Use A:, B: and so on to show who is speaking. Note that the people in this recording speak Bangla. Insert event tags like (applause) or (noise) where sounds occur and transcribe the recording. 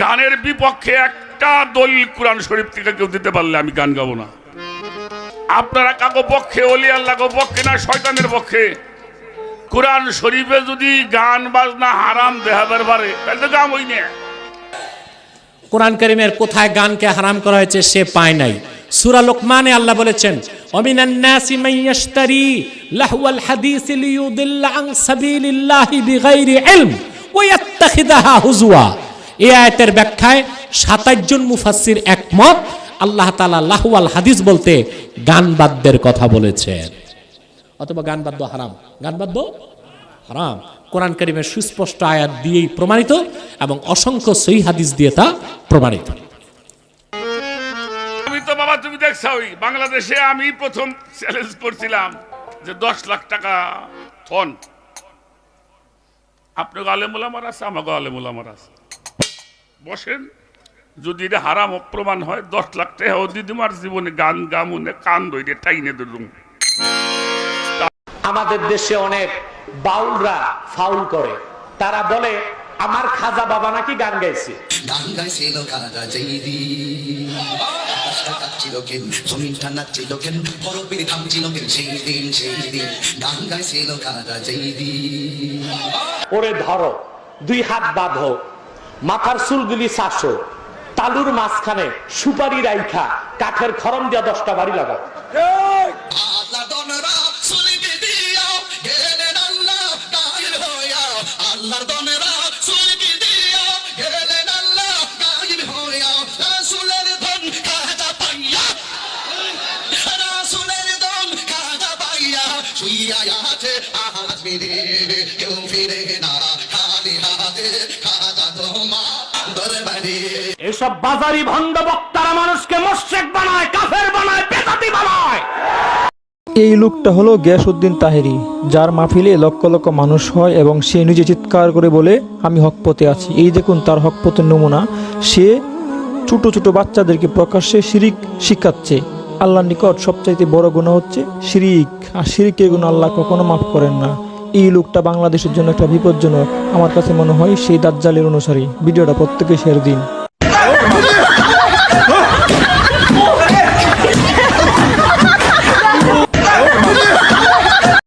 A: গানের বিপক্ষে একটা দলিল কোরআন শরীফ থেকে কেউ দিতে পারলে আমি গান গাবো না। আপনারা কাকো পক্ষে, অলি আল্লাহ পক্ষে না, শয়তানের পক্ষে। কোরআন শরীফে যদি গান, বাজনা হারাম দেহাবার পারে তাহলে তো গাম হই না।
B: কোরআন করিমের কোথায় গানকে হারাম করা হয়েছে সে পায় নাই। সূরা লোকমানে আল্লাহ বলেছেন, অমিনান নাসি মাইয়াশতারি লাহওয়াল হাদিস লিয়ুদিল্লা আন সাবিলিল্লাহি বিগাইরি ইলম ওয়া ইয়াত্তাখিদাহা হুজুয়া এই আয়াতের ব্যাখ্যায় 27 জন মুফাসসির একমত। আল্লাহ তাআলা লাহওয়াল হাদিস বলতে গান বাদ্যের কথা বলেছেন। অথবা গান বাদ্য হারাম। গান বাদ্য হারাম। কোরআন করিমের সুস্পষ্ট আয়াত দিয়েই প্রমাণিত এবং অসংখ্য সহি হাদিস দিয়ে তা প্রমাণিত।
A: আমি তো বাবা, তুমি দেখছ বাংলাদেশে আমি প্রথম চ্যালেঞ্জ করছিলাম যে দশ লাখ টাকা থন আপনাকে আলেমুল আমার আছে আমাকে আলেমুল আমার আছে। বসেন। যদি এটা হারাম প্রমাণ হয় দশ লাখ টাকা ও দিদিমার জীবনে গান গামুনে কান দইরে টাইনে ধরুন
B: আমাদের দেশে অনেক বাউলরা ফাউল করে। তারা বলে আমার খাজা বাবা নাকি গান গাইছে?
C: গান গাইছিল কারা জৈদি কাঁপছিল কেন? জমিনটা নাচছিল কেন? বরফের থামছিল কেন? সেই দিন সেই দিন গান গাইছিল কারা জৈদি
B: ওরে ধরো দুই হাত বাঁধো। মাথার চুলগুলি চাষো তালুর মাঝখানে সুপারি রাইখা কাঠের খরম দিয়া দশটা বাড়ি লাগাও
C: শুইয়া আছে আহাজ মেরে কেউ ফিরে না খালি হাতে দরবারে
B: এসব বাজারি ভণ্ড বক্তারা মানুষকে মোশেক বানায় কাফের বানায় বেদাতি বানায়।
D: এই লোকটা হলো গিয়াসউদ্দিন তাহেরি যার মাহফিলে লক্ষ লক্ষ মানুষ হয় এবং সে নিজে চিৎকার করে বলে আমি হকপথে আছি। এই দেখুন তার হকপথের নমুনা। সে ছোট ছোট বাচ্চাদেরকে প্রকাশ্যে শিরিক শিখাচ্ছে। আল্লাহর নিকট সবচাইতে বড় গুণা হচ্ছে শিরিক। আর শিরিকের গুণ আল্লাহ কখনো মাফ করেন না। এই লোকটা বাংলাদেশের জন্য একটা বিপজ্জনক, আমার কাছে মনে হয় সেই দাজ্জালের অনুসারী। ভিডিওটা প্রত্যেকে শেয়ার দিন। (laughs)